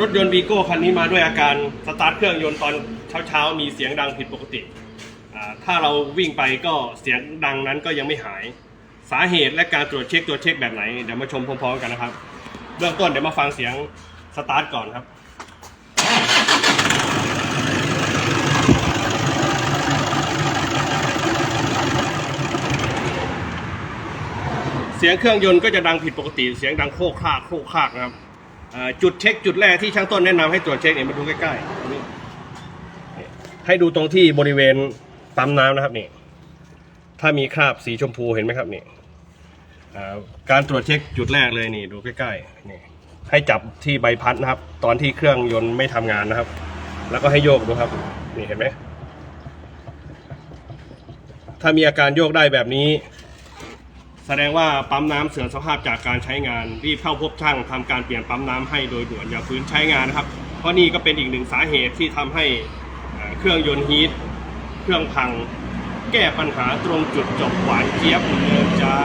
รถยนต์วีโก้คันนี้มาด้วยอาการสตาร์ทเครื่องยนต์ตอนเช้าๆมีเสียงดังผิดปกติ ถ้าเราวิ่งไปก็เสียงดังนั้นก็ยังไม่หาย สาเหตุและการตรวจเช็คตัวเช็คแบบไหน เดี๋ยวมาชมพร้อมๆกันนะครับ เบื้องต้นเดี๋ยวมาฟังเสียงสตาร์ทก่อนครับเสียงเครื่องยนต์ก็จะดังผิดปกติ เสียงดังโคกคากโคกคากนะครับ จุดเช็คจุดแรกที่ช่างต้นแนะนำให้ตรวจเช็คเนี่ยมาดูใกล้ๆนี่ให้ดูตรงที่บริเวณปั๊มน้ำนะครับนี่ถ้ามีคราบสีชมพูเห็นไหมครับนี่การตรวจเช็คจุดแรกเลยนี่ดูใกล้ๆนี่ให้จับที่ใบพัดนะครับ ตอนที่เครื่องยนต์ไม่ทำงานนะครับ แล้วก็ให้โยกดูครับ นี่เห็นไหมถ้ามีอาการโยกได้แบบนี้ แสดงว่าปั๊มน้ำเสื่อมสภาพจากการใช้งานรีบเข้าพบช่างทำการเปลี่ยนปั๊มน้ำให้โดยด่วนอย่าฝืนใช้งานนะครับ เพราะนี่ก็เป็นอีกหนึ่งสาเหตุที่ทำให้เอ่อเครื่องยนต์ฮีทเครื่องพัง แก้ปัญหาตรงจุดจบหวานเจี๊ยบเหมือนเดิมจ้า